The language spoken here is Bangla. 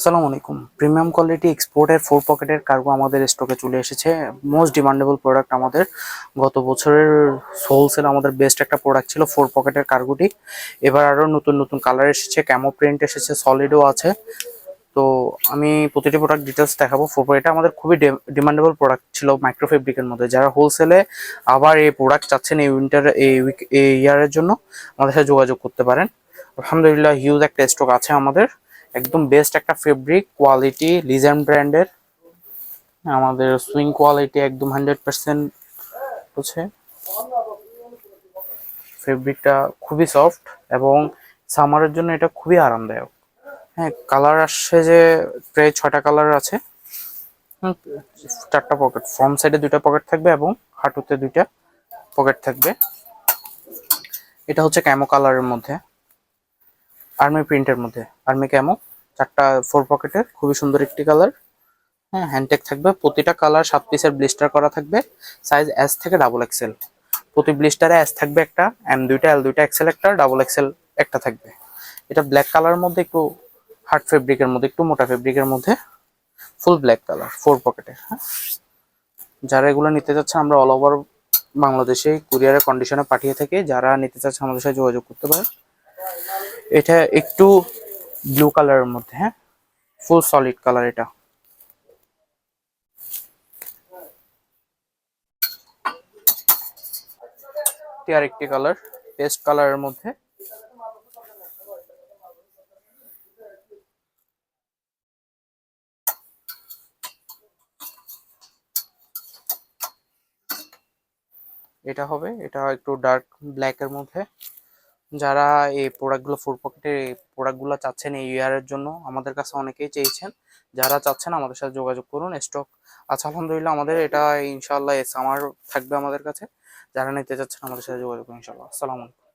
আসসালামু আলাইকুম। প্রিমিয়াম কোয়ালিটি এক্সপোর্টের ফোর পকেটের কার্গো আমাদের স্টকে চলে এসেছে। মোস্ট ডিমান্ডেবল প্রোডাক্ট আমাদের। গত বছরের হোলসেল আমাদের বেস্ট একটা প্রোডাক্ট ছিল ফোর পকেটের কার্গোটি এবার আরও নতুন নতুন কালার এসেছে ক্যামো প্রিন্ট এসেছে সলিডও আছে। তো আমি প্রতিটি প্রোডাক্ট ডিটেলস দেখাবো। ফোর পকেটে আমাদের খুবই ডিমান্ডেবল প্রোডাক্ট ছিল মাইক্রো ফেব্রিকের মধ্যে। যারা হোলসেলে আবার এই প্রোডাক্ট চাচ্ছেন এই উইন্টার এই উইক এই ইয়ারের জন্য, আমাদের সাথে যোগাযোগ করতে পারেন। আলহামদুলিল্লাহ হিউজ একটা স্টক আছে আমাদের। একদম বেস্ট একটা ফেব্রিক কোয়ালিটি লিজেন ব্র্যান্ডের আমাদের সুইং কোয়ালিটি একদম হান্ড্রেড পার্সেন্ট হচ্ছে। ফেব্রিকটা খুবই সফট এবং সামারের জন্য এটা খুবই আরামদায়ক। হ্যাঁ কালার আসছে যে প্রায় ছটা কালার আছে। চারটা পকেট ফ্রন্ট সাইডে দুইটা পকেট থাকবে এবং হাঁটুতে দুইটা পকেট থাকবে। এটা হচ্ছে ক্যামো কালারের মধ্যে। আর্মি প্রিন্টের মধ্যে। আর্মি ক্যামো চারটা ফোর পকেটের খুবই সুন্দর একটি কালার হ্যাঁ হ্যান্ডটেক থাকবে, প্রতিটা কালার সাত পিসের ব্লিস্টার করা থাকবে সাইজ এস থেকে ডাবল এক্সেল প্রতি ব্লিস্টারে এস থাকবে একটা এম দুইটা এল দুইটা এক্সেল একটা ডাবল এক্সেল একটা থাকবে। এটা ব্ল্যাক কালারের মধ্যে একটু হার্ড ফেব্রিকের মধ্যে, একটু মোটা ফেব্রিকের মধ্যে ফুল ব্ল্যাক কালার ফোর পকেটের হ্যাঁ। যারা এগুলো নিতে চাচ্ছেন, আমরা অল ওভার বাংলাদেশে কুরিয়ারের কন্ডিশনে পাঠিয়ে থাকি। যারা নিতে চাচ্ছেন, আমাদের সাথে যোগাযোগ করতে পারেন। এটা একটু ব্লু কালারের মধ্যে হ্যাঁ? ফুল সলিড কালার এটা। এটি আরেকটি কালার পেস্ট কালারের মধ্যে। এটা হবে, এটা একটু ডার্ক ব্ল্যাকের মধ্যে। যারা এই প্রোডাক্টগুলো ফুড পকেটের এই প্রোডাক্টগুলো চাচ্ছেন এই ইয়ারের জন্য, আমাদের কাছে অনেকেই চেয়েছেন, যারা চাচ্ছেন আমাদের সাথে যোগাযোগ করুন স্টক আচ্ছা আলহামদুলিল্লাহ আমাদের এটা ইনশাল্লাহ এ সামার থাকবে আমাদের কাছে, যারা নিতে চাচ্ছেন আমাদের সাথে যোগাযোগ করুন ইনশাল্লাহ আসসালামু আলাইকুম।